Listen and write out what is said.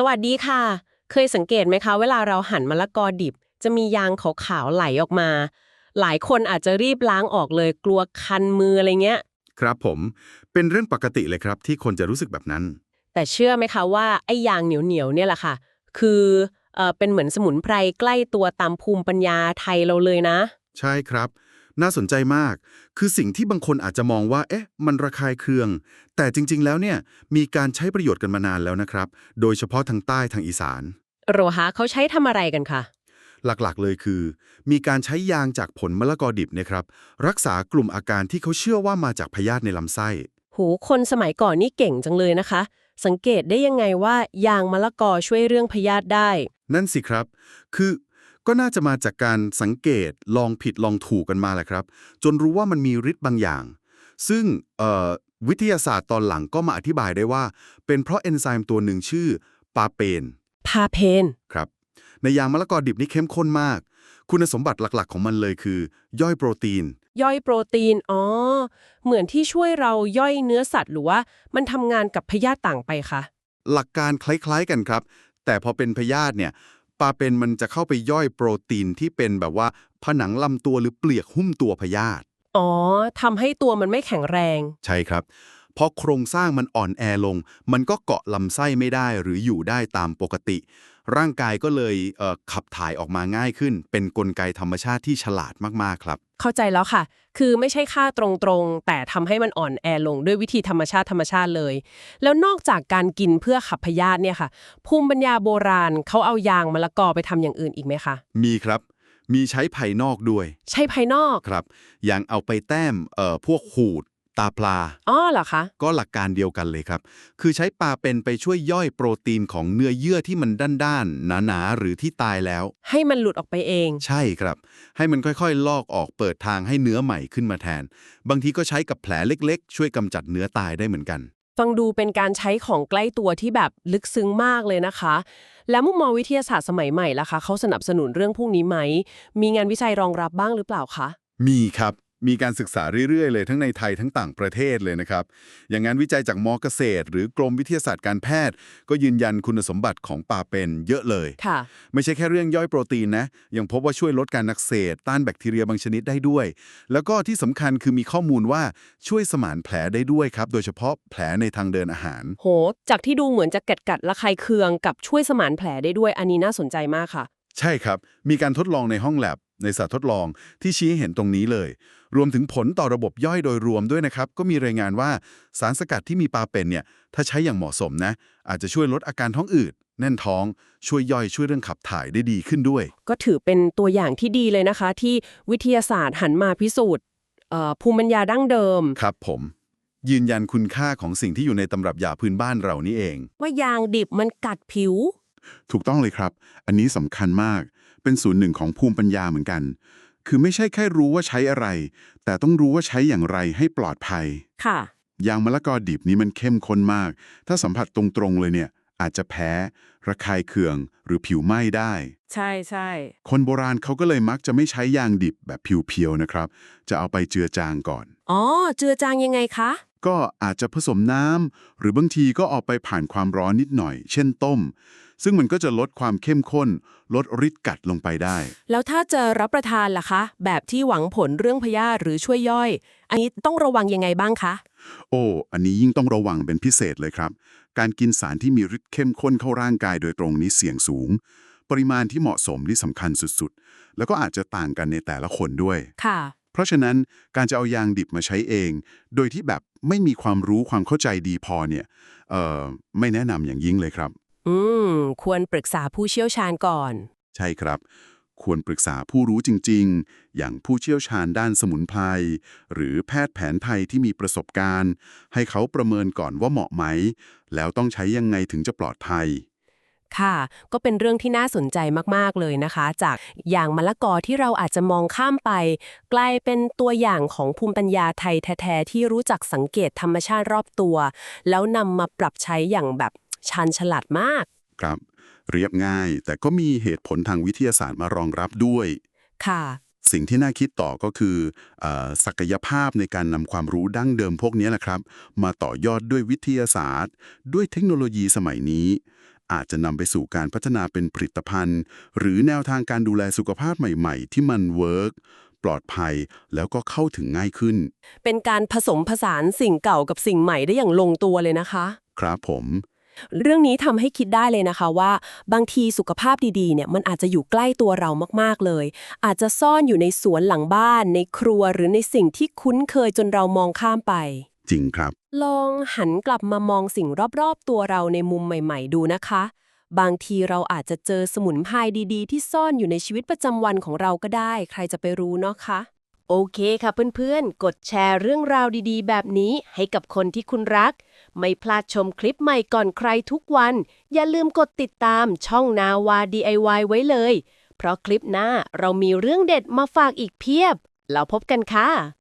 สวัสดีค่ะ เคยสังเกตไหมคะ เวลาเราหั่นมะละกอดิบ จะมียางขาวๆไหลออกมา หลายคนอาจจะรีบล้างออกเลยกลัวคันมืออะไรเงี้ย ครับผม เป็นเรื่องปกติเลยครับที่คนจะรู้สึกแบบนั้น แต่เชื่อไหมคะว่าไอ้ยางเหนียวๆเนี่ยแหละค่ะ คือเออเป็นเหมือนสมุนไพรใกล้ตัวตามภูมิปัญญาไทยเราเลยนะ ใช่ครับ น่าสนใจมาก คือสิ่งที่บางคนอาจจะมองว่า เอ๊ะ มันระคายเคือง แต่จริง ๆ แล้วเนี่ย มีการใช้ประโยชน์กันมานานแล้วนะครับ โดยเฉพาะทางใต้ทางอีสาน โรฮะเขาใช้ทำอะไรกันคะหลักๆ เลยคือ มีการใช้ยางจากผลมะละกอดิบเนะครับ รักษากลุ่มอาการที่เขาเชื่อว่ามาจากพยาธิในลำไส้โหคนสมัยก่อนนี่เก่งจังเลยนะคะ สังเกตได้ยังไงว่ายางมะละกอช่วยเรื่องพยาธิได้ นั่นสิครับ คือ ก็น่าจะมาจากการสังเกตลองผิดลองถูกกันมาแหละครับ จนรู้ว่ามันมีฤทธิ์บางอย่าง ซึ่งเอ่อวิทยาศาสตร์ตอนหลังก็มาอธิบายได้ว่า เป็นเพราะเอนไซม์ตัวหนึ่งชื่อปาเปน พาเพน ครับ ในยางมะละกอดิบนี่เข้มข้นมาก คุณสมบัติหลักๆ ของมันเลยคือ ย่อยโปรตีน ย่อยโปรตีน อ๋อ เหมือนที่ช่วยเราย่อยเนื้อสัตว์หรือว่า มันทำงานกับพยาธิต่างไปคะ หลักการคล้ายๆกันครับ แต่พอเป็นพยาธิเนี่ย ปาเปนมันจะเข้าไปย่อยโปรตีนที่เป็นแบบว่า ผนังลำตัวหรือเปลือกหุ้มตัวพยาธิอ๋อทำให้ตัวมันไม่แข็งแรง ใช่ครับเพราะโครงสร้างมันอ่อนแอลง มันก็เกาะลำไส้ไม่ได้หรืออยู่ได้ตามปกติ ร่างกายก็เลยเอ่อขับถ่ายออกมาง่ายขึ้น เป็นนกลไกธรรมชาติที่ฉลาดมากๆครับ เข้าใจแล้วค่ะ คือไม่ใช่ค่าตรงๆ แต่ทำให้มันอ่อนแอลงด้วยวิธีธรรมชาติธรรมชาติเลย แล้วนอกจากการกินเพื่อขับพยาธิเนี่ยค่ะ ภูมิปัญญาโบราณเขาเอายางมะละกอไปทำอย่างอื่นอีกไหมคะมีครับมีใช้ภายนอกด้วย ใช่ภายนอกครับ อย่างเอาไปแต้มเอ่อพวกหูด ตาปลา อ๋อเหรอคะ ก็หลักการเดียวกันเลยครับ คือใช้ปลาเป็นไปช่วยย่อยโปรตีนของเนื้อเยื่อที่มันด้านๆ หนาๆ หรือที่ตายแล้ว ให้มันหลุดออกไปเอง ใช่ครับ ให้มันค่อยๆ ลอกออกเปิดทางให้เนื้อใหม่ขึ้นมาแทน บางทีก็ใช้กับแผลเล็กๆ ช่วยกำจัดเนื้อตายได้เหมือนกัน ฟังดูเป็นการใช้ของใกล้ตัวที่แบบลึกซึ้งมากเลยนะคะ แล้วมุมมองวิทยาศาสตร์สมัยใหม่ล่ะคะเขาสนับสนุนเรื่องพวกนี้ไหม มีงานวิจัยรองรับบ้างหรือเปล่าคะ มีครับ มีการศึกษาเรื่อยๆ เลยทั้งในไทยทั้งต่างประเทศเลยนะครับ อย่างงานวิจัยจากมอเกษตร หรือกรมวิทยาศาสตร์การแพทย์ ก็ยืนยันคุณสมบัติของปลาเป็นเยอะเลยค่ะไม่ใช่แค่เรื่องย่อยโปรตีนนะ ยังพบว่าช่วยลดการอักเสบต้านแบคทีเรียบางชนิดได้ด้วย แล้วก็ที่สำคัญคือมีข้อมูลว่าช่วยสมานแผลได้ด้วยครับ โดยเฉพาะแผลในทางเดินอาหาร โห จากที่ดูเหมือนจะกัดกัดๆระคายเคืองกับช่วยสมานแผลได้ด้วย อันนี้น่าสนใจมากค่ะ ใช่ครับ มีการทดลองในห้องแลบในสัตว์ทดลองที่ชี้ให้เห็นตรงนี้เลย รวมถึงผลต่อระบบย่อยโดยรวมด้วยนะครับ ก็มีรายงานว่าสารสกัดที่มีปลาเป็นเนี่ยถ้าใช้อย่างเหมาะสมนะอาจจะช่วยลดอาการท้องอืดแน่นท้องช่วยย่อยช่วยเรื่องขับถ่ายได้ดีขึ้นด้วย ก็ถือเป็นตัวอย่างที่ดีเลยนะคะ ที่วิทยาศาสตร์หันมาพิสูจน์เอ่อภูมิปัญญาดั้งเดิม ครับผม ยืนยันคุณค่าของสิ่งที่อยู่ในตำรับยาพื้นบ้านเรานี่เอง ว่ายางดิบมันกัดผิว ถูกต้องเลยครับ อันนี้สำคัญมากเป็นส่วนหนึ่งของภูมิปัญญาเหมือนกัน คือไม่ใช่แค่รู้ว่าใช้อะไร แต่ต้องรู้ว่าใช้อย่างไรให้ปลอดภัย ค่ะ ยางมะละกอดิบนี้มันเข้มข้นมาก ถ้าสัมผัสตรงๆเลยเนี่ย อาจจะแพ้ ระคายเคือง หรือผิวไหม้ได้ ใช่ใช่คนโบราณเขาก็เลยมักจะไม่ใช้ยางดิบแบบเพียวๆนะครับ จะเอาไปเจือจางก่อน อ๋อ เจือจางยังไงคะ ก็อาจจะผสมน้ำหรือบางทีก็เอาไปผ่านความร้อนนิดหน่อย เช่นต้ม ซึ่งมันก็จะลดความเข้มข้น ลดฤทธิ์กัดลงไปได้ แล้วถ้าจะรับประทานล่ะคะ แบบที่หวังผลเรื่องพยาธิหรือช่วยย่อย อันนี้ต้องระวังยังไงบ้างคะ โอ้ อันนี้ยิ่งต้องระวังเป็นพิเศษเลยครับ การกินสารที่มีฤทธิ์เข้มข้นเข้าร่างกายโดยตรงนี้เสี่ยงสูง ปริมาณที่เหมาะสมนี่สำคัญสุดๆ แล้วก็อาจจะต่างกันในแต่ละคนด้วย ค่ะ เพราะฉะนั้นการจะเอายางดิบมาใช้เอง โดยที่แบบไม่มีความรู้ความเข้าใจดีพอเนี่ยเอ่อไม่แนะนำอย่างยิ่งเลยครับ อืม ควรปรึกษาผู้เชี่ยวชาญก่อน ใช่ครับ ควรปรึกษาผู้รู้จริง ๆ อย่างผู้เชี่ยวชาญด้านสมุนไพรหรือแพทย์แผนไทยที่มีประสบการณ์ ให้เขาประเมินก่อนว่าเหมาะไหม แล้วต้องใช้ยังไงถึงจะปลอดภัย ค่ะ ก็เป็นเรื่องที่น่าสนใจมากๆเลยนะคะ จากอย่างมะละกอที่เราอาจจะมองข้ามไป กลายเป็นตัวอย่างของภูมิปัญญาไทยแท้ๆที่รู้จักสังเกตธรรมชาติรอบตัว แล้วนำมาปรับใช้อย่างแบบ ชาญฉลาดมาก ครับ เรียบง่าย แต่ก็มีเหตุผลทางวิทยาศาสตร์มารองรับด้วย ค่ะ สิ่งที่น่าคิดต่อก็คือเออศักยภาพในการนำความรู้ดั้งเดิมพวกนี้แหละครับ มาต่อยอดด้วยวิทยาศาสตร์ ด้วยเทคโนโลยีสมัยนี้ อาจจะนำไปสู่การพัฒนาเป็นผลิตภัณฑ์ หรือแนวทางการดูแลสุขภาพใหม่ ๆ ที่มันเวิร์กปลอดภัยแล้วก็เข้าถึงง่ายขึ้น เป็นการผสมผสานสิ่งเก่ากับสิ่งใหม่ได้อย่างลงตัวเลยนะคะ ครับผม เรื่องนี้ทำให้คิดได้เลยนะคะว่า บางทีสุขภาพดีๆเนี่ยมันอาจจะอยู่ใกล้ตัวเรามากๆเลย อาจจะซ่อนอยู่ในสวนหลังบ้าน ในครัวหรือในสิ่งที่คุ้นเคยจนเรามองข้ามไป จริงครับ ลองหันกลับมามองสิ่งรอบๆ ตัวเราในมุมใหม่ ๆ ดูนะคะ บางทีเราอาจจะเจอสมุนไพรดีๆ ที่ซ่อนอยู่ในชีวิตประจำวันของเราก็ได้ ใครจะไปรู้เนาะคะโอเคค่ะเพื่อนๆ กดแชร์เรื่องราวดีๆ แบบนี้ให้กับคนที่คุณรัก ไม่พลาดชมคลิปใหม่ก่อนใครทุกวัน อย่าลืมกดติดตามช่องนาวา DIY ไว้เลย เพราะคลิปหน้าเรามีเรื่องเด็ดมาฝากอีกเพียบ แล้วพบกันค่ะ